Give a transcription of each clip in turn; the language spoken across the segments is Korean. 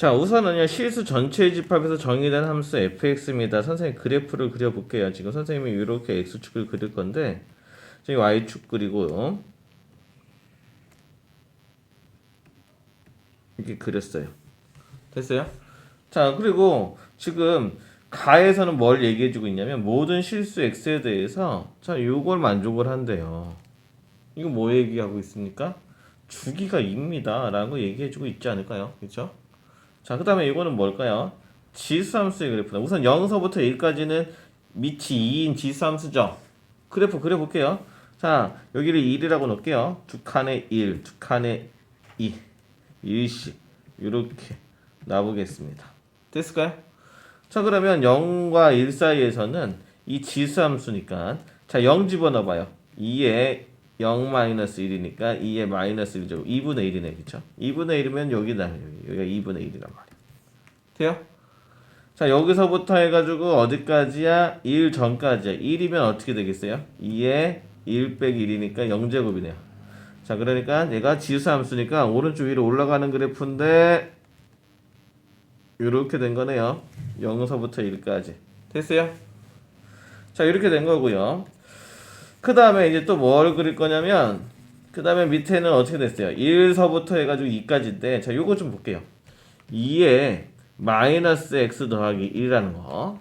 자, 우선은요, 실수 전체 집합에서 정의된 함수 fx입니다. 선생님 그래프를 그려볼게요. 지금 선생님이 이렇게 x축을 그릴 건데, 저기 y축 그리고, 이렇게 그렸어요. 됐어요? 자, 그리고 지금 가에서는 뭘 얘기해주고 있냐면, 모든 실수 x에 대해서, 자, 요걸 만족을 한대요. 이거 뭐 얘기하고 있습니까? 주기가 2입니다. 라고 얘기해주고 있지 않을까요? 그쵸? 자, 그 다음에 이거는 뭘까요? 지수함수의 그래프다. 우선 0서부터 1까지는 밑이 2인 지수함수죠. 그래프 그려볼게요. 자, 여기를 1이라고 놓을게요. 두 칸에 1, 두 칸에 2, 1씩 이렇게 놔보겠습니다. 됐을까요? 자, 그러면 0과 1 사이에서는 이 지수함수니까 자, 0 집어넣어봐요. 2에 0-1이니까 2에 마이너스 1죠. 2분의 1이네, 그쵸? 2분의 1이면 여기다, 여기. 여기가 2분의 1이란 말이야. 돼요? 자, 여기서부터 해가지고 어디까지야? 1 전까지야. 1이면 어떻게 되겠어요? 2에 1 빼기 1이니까 0제곱이네요. 자, 그러니까 얘가 지수 함수니까 오른쪽 위로 올라가는 그래프인데 이렇게 된 거네요. 0서부터 1까지. 됐어요? 자, 이렇게 된 거고요. 그 다음에 이제 또 뭘 그릴 거냐면 그 다음에 밑에는 어떻게 됐어요? 1서부터 해가지고 2까지인데 자 요거 좀 볼게요. 2에 마이너스 x 더하기 1이라는 거.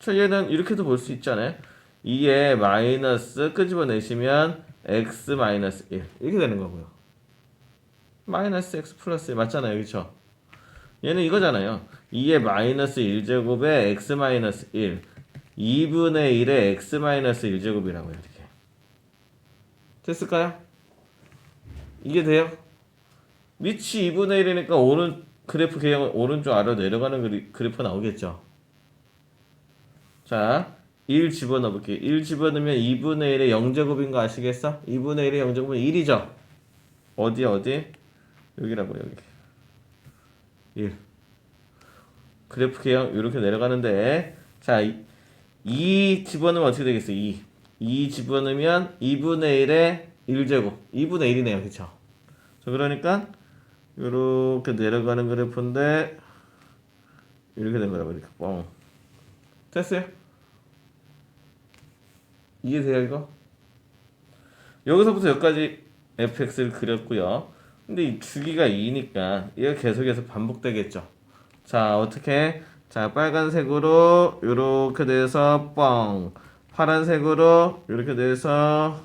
자, 얘는 이렇게도 볼 수 있잖아요 2에 마이너스 끄집어내시면 x 마이너스 1 이렇게 되는 거고요. 마이너스 x 플러스 1 맞잖아요. 그쵸? 얘는 이거잖아요. 2에 마이너스 1제곱에 x 마이너스 1 2분의 1에 x 마이너스 1제곱이라고요 이렇게 됐을까요? 이게 돼요? 밑이 2분의 1이니까 오른 그래프 개형은 오른쪽 아래로 내려가는 그래프 나오겠죠 자, 1 집어넣어 볼게요 1 집어넣으면 2분의 1의 0제곱인 거 아시겠어? 2분의 1의 0제곱은 1이죠 어디 어디? 여기라고 여기 1 그래프 개형 이렇게 내려가는데 자, 2 집어넣으면 어떻게 되겠어요? 2. 2 집어넣으면 2분의 1에 1제곱. 2분의 1이네요. 그쵸? 자, 그러니까, 이렇게 내려가는 그래프인데, 이렇게 된 거라고, 이렇게. 뻥. 됐어요? 이해돼요, 이거? 여기서부터 여기까지 fx를 그렸고요. 근데 이 주기가 2니까, 이거 계속해서 반복되겠죠? 자, 어떻게? 자, 빨간색으로 이렇게 돼서 뻥. 파란색으로 이렇게 돼서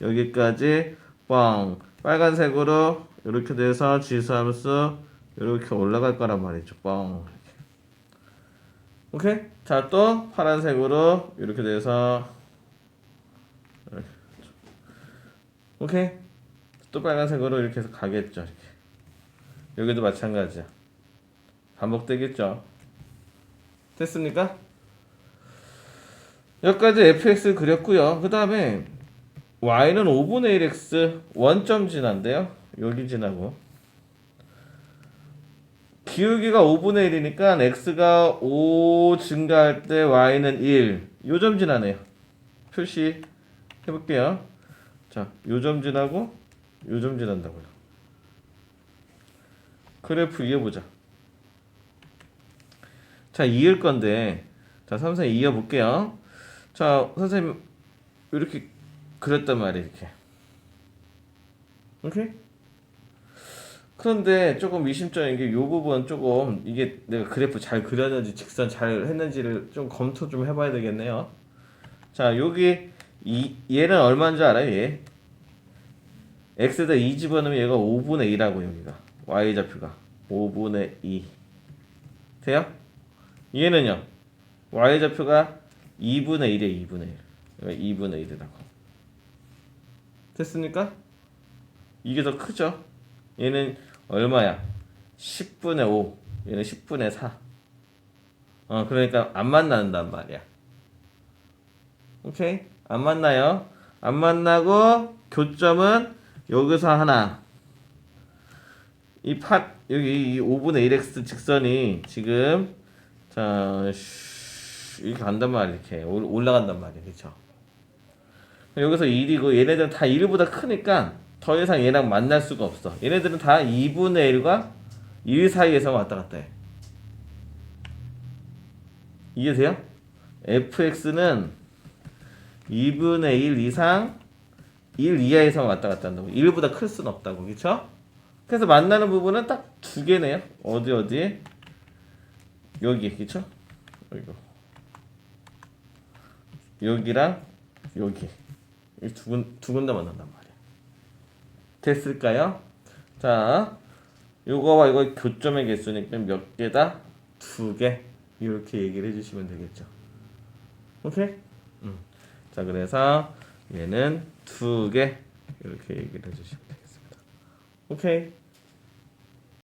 여기까지 뻥. 빨간색으로 이렇게 돼서 지수함수 이렇게 올라갈 거란 말이죠. 뻥. 오케이? 자, 또 파란색으로 이렇게 돼서 이렇게. 오케이? 또 빨간색으로 이렇게 해서 가겠죠. 이렇게. 여기도 마찬가지야. 반복되겠죠. 됐습니까? 여기까지 fx를 그렸고요. 그 다음에 y는 5분의 1x 원점 지난데요. 여기 지나고 기울기가 5분의 1이니까 x가 5 증가할 때 y는 1 요점 지나네요. 표시 해볼게요. 자, 요점 지나고 요점 지난다고요. 그래프 이어보자. 자, 이을 건데, 자, 선생님 이어 볼게요. 자, 선생님, 이렇게 그렸단 말이에요, 이렇게. 오케이? 그런데 조금 미심쩍은 게요 부분 조금 이게 내가 그래프 잘 그렸는지 직선 잘 했는지를 좀 검토 좀 해봐야 되겠네요. 자, 여기 이 얘는 얼마인 줄 알아요, 얘? x에다 2 집어넣으면 얘가 5분의 2라고 여기가 y 좌표가 5분의 2 돼요? 얘는요. y 좌표가 2분의 1에 2분의 1. 2분의 1이라고. 됐습니까? 이게 더 크죠? 얘는 얼마야? 10분의 5. 얘는 10분의 4. 어, 그러니까 안 만난단 말이야. 오케이? 안 만나요. 안 만나고 교점은 여기서 하나. 이 파, 여기 이 5분의 1x 직선이 지금 자, 슈, 이렇게 간단 말이야, 이렇게. 올- 올라간단 말이야, 그쵸? 여기서 1이고, 얘네들은 다 1보다 크니까 더 이상 얘랑 만날 수가 없어. 얘네들은 다 2분의 1과 1 사이에서 왔다 갔다 해. 이해돼요? fx는 2분의 1 이상 1 이하에서 왔다 갔다 한다고. 1보다 클 수는 없다고. 그쵸? 그래서 만나는 부분은 딱 두 개네요. 어디 어디? 여기. 그쵸? 여기고. 여기랑 여기. 이두 군, 두 군데 만난단 말이야. 됐을까요? 자, 요거와 이거 교점의 개수니까 몇 개다? 두 개. 이렇게 얘기를 해주시면 되겠죠. 오케이? 음. 자, 그래서 얘는 두 개. 이렇게 얘기를 해주시면 되겠습니다. 오케이?